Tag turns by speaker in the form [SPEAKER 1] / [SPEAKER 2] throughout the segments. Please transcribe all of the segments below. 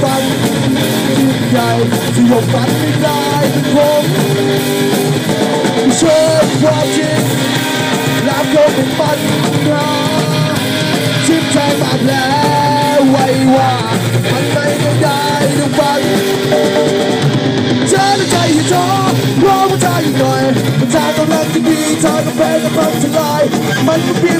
[SPEAKER 1] Feinden Möglichkeit zu your fucking life kommt. Schön watching, laugh on the fun, chip time at the way you are, and I can die to fun. Tell the day you talk, roll the time you know, the time of luck to be, time of pain, the fun to lie, man will be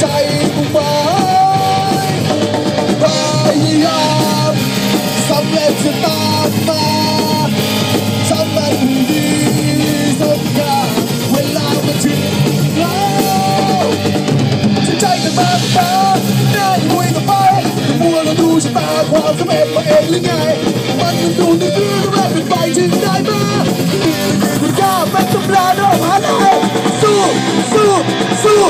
[SPEAKER 1] ใจกูหมายพยายามสำเร็จจะตามมาทำมันดีสุดกาเวลามาถึงแล้วจะใจกันมากตาหน้าที่คุยกับไปมัวเราดูชะตาความสำเร็จมาเองหรือไง มันต้องดูในเรื่องแรกเป็นไปจึงได้มามีคุณค่าเป็นตำราโน้มหาได้สู้สู้สู้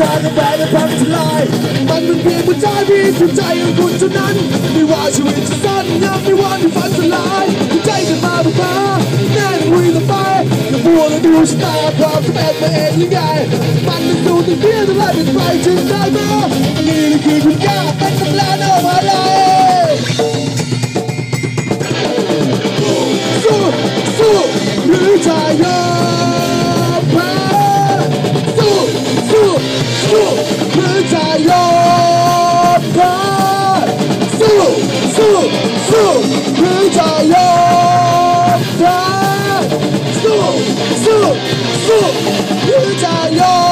[SPEAKER 1] time the bad about to lie to die and good to none. Me wash you into sun and help want to find the lie You take the mother then we the fire. You wanna do a star, the bad man and the guy. Man is doing the fear, the life is bright I need to keep you down, that's the plan of my life. So, so, retire. 加油看向右看向右看向右看向左